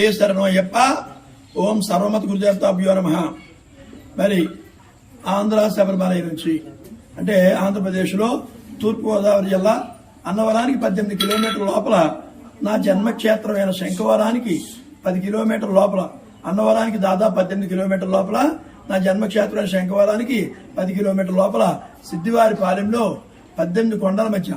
ఏ శరణం అయ్యప్ప. ఓం సర్వమతి గురుదేవతాభ్యో నమ. మరి ఆంధ్ర శబరిమలై నుంచి అంటే ఆంధ్రప్రదేశ్లో తూర్పుగోదావరి జిల్లా అన్నవరానికి పద్దెనిమిది కిలోమీటర్ల లోపల నా జన్మక్షేత్రమైన శంఖవరానికి పది కిలోమీటర్ల లోపల అన్నవరానికి దాదాపు పద్దెనిమిది కిలోమీటర్ల లోపల నా జన్మక్షేత్రమైన శంఖవరానికి పది కిలోమీటర్ల లోపల సిద్ధివారి పాలెంలో పద్దెనిమిది కొండల మధ్య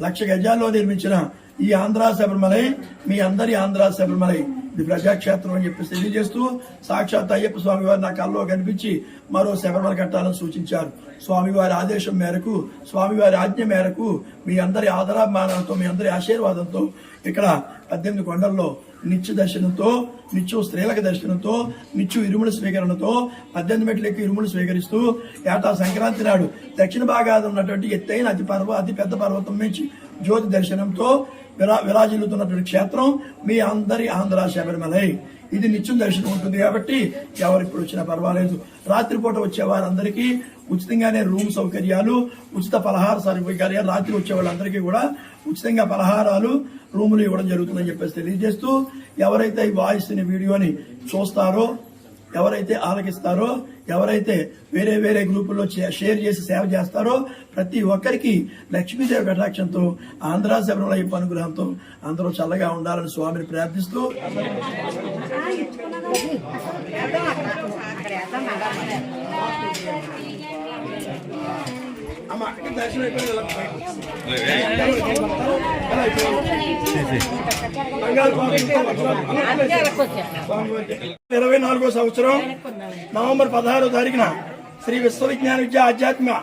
లక్ష గజాల్లో నిర్మించిన ఈ ఆంధ్ర శబరిమలై మీ అందరి ఆంధ్ర శబరిమలై. ఇది ప్రజాక్షేత్రం అని చెప్పి తెలియజేస్తూ సాక్షాత్ అయ్యప్ప స్వామి వారు నా కల్లో కనిపించి మరో శబరిమల కట్టాలని సూచించారు. స్వామివారి ఆదేశం మేరకు స్వామివారి ఆజ్ఞ మేరకు మీ అందరి ఆదరాభిమానాలతో మీ అందరి ఆశీర్వాదంతో ఇక్కడ పద్దెనిమిది కొండల్లో నిత్య దర్శనంతో నిత్యం స్త్రీలకు దర్శనంతో నిత్యం ఇరుముల స్వీకరణతో పద్దెనిమిది మెట్లకి ఇరుములు స్వీకరిస్తూ ఏటా సంక్రాంతి నాడు దక్షిణ భాగాన ఉన్నటువంటి ఎత్తైన అతి పర్వ అతి పెద్ద పర్వతం నుంచి జ్యోతి దర్శనంతో విరా విరాజిల్లుతున్నటువంటి క్షేత్రం మీ అందరి ఆంధ్ర శబరిమలై. ఇది నిత్యం దర్శనం ఉంటుంది కాబట్టి ఎవరు ఇప్పుడు వచ్చినా పర్వాలేదు. రాత్రిపూట వచ్చే వారందరికీ ఉచితంగానే రూమ్ సౌకర్యాలు ఉచిత పలహార సౌకర్యాలు రాత్రి వచ్చే వాళ్ళందరికీ కూడా ఉచితంగా పలహారాలు రూములు ఇవ్వడం జరుగుతుందని చెప్పేసి తెలియజేస్తూ ఎవరైతే ఈ వాయిస్ని వీడియోని చూస్తారో ఎవరైతే ఆలకిస్తారో ఎవరైతే వేరే వేరే గ్రూపుల్లో షేర్ చేసి సేవ చేస్తారో ప్రతి ఒక్కరికి లక్ష్మీదేవి కటాక్షంతో ఆంధ్ర శబరిమల అయ్యప్ప అనుగ్రహంతో అందరూ చల్లగా ఉండాలని స్వామిని ప్రార్థిస్తూ. ఇరవై నాలుగో సంవత్సరం నవంబర్ పదహారో తారీఖున శ్రీ విశ్వవిజ్ఞాన విద్య ఆధ్యాత్మిక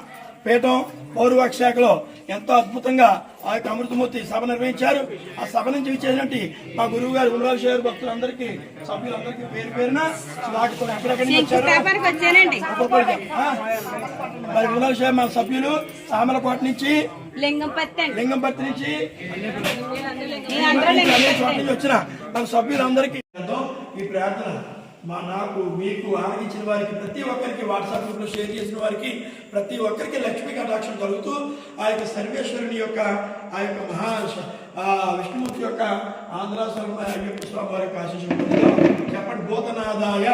పీఠం పౌరవాక్ష శాఖలో ఎంతో అద్భుతంగా ఆ యొక్క అమృతమూర్తి సభ నిర్వహించారు. ఆ సభ నుంచి విచ్చేసినట్టు మా గురువు గారు గురువాక్ష భక్తులందరికీ సభ్యులందరికీ పేరు పేరున ఎక్కడెక్కడి? మరి గురువాక్ష మా సభ్యులు సామలకోట నుంచి లింగంపత్తి నుంచి వచ్చిన మన సభ్యులందరికీ ఈ ప్రార్థన. మా నాకు మీకు ఆనందించిన వారికి ప్రతి ఒక్కరికి వాట్సాప్ గ్రూప్లో షేర్ చేసిన వారికి ప్రతి ఒక్కరికి లక్ష్మీ కటాక్షం కలుగుతూ ఆ యొక్క సర్వేశ్వరుని యొక్క ఆ యొక్క మహా ఆ విష్ణుమూర్తి యొక్క ఆంధ్ర అయ్యప్ప స్వామి వారి యొక్క ఆశీస్సులు పొందుదాం. చెప్పండి భూతనాదాయ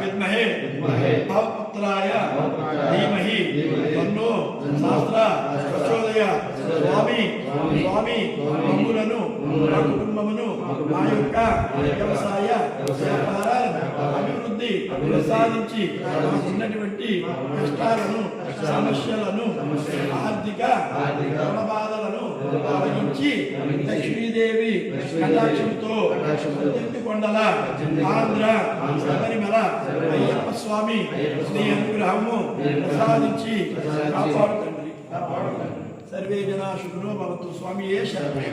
విద్మహే భవపుత్రాయ ధీమహి తన్నో శాస్త్ర ప్రచోదయ స్వామి స్వామి మమ్ములను మా కుటుంబమును మా యొక్క వ్యవసాయ అభివృద్ధి ప్రసాదించి మాకున్నటువంటి కష్టాలను సమస్యలను ఆర్థిక రుణబాధలను తొలగించి లక్ష్మీదేవి కటాక్షంతో కొండల ఆంధ్ర శబరిమల అయ్యప్ప స్వామి శ్రీ అనుగ్రహము ప్రసాదించి కాపాడుతండి సర్వే జనా శుభ్రో భవతు. స్వామి ఏ శరణం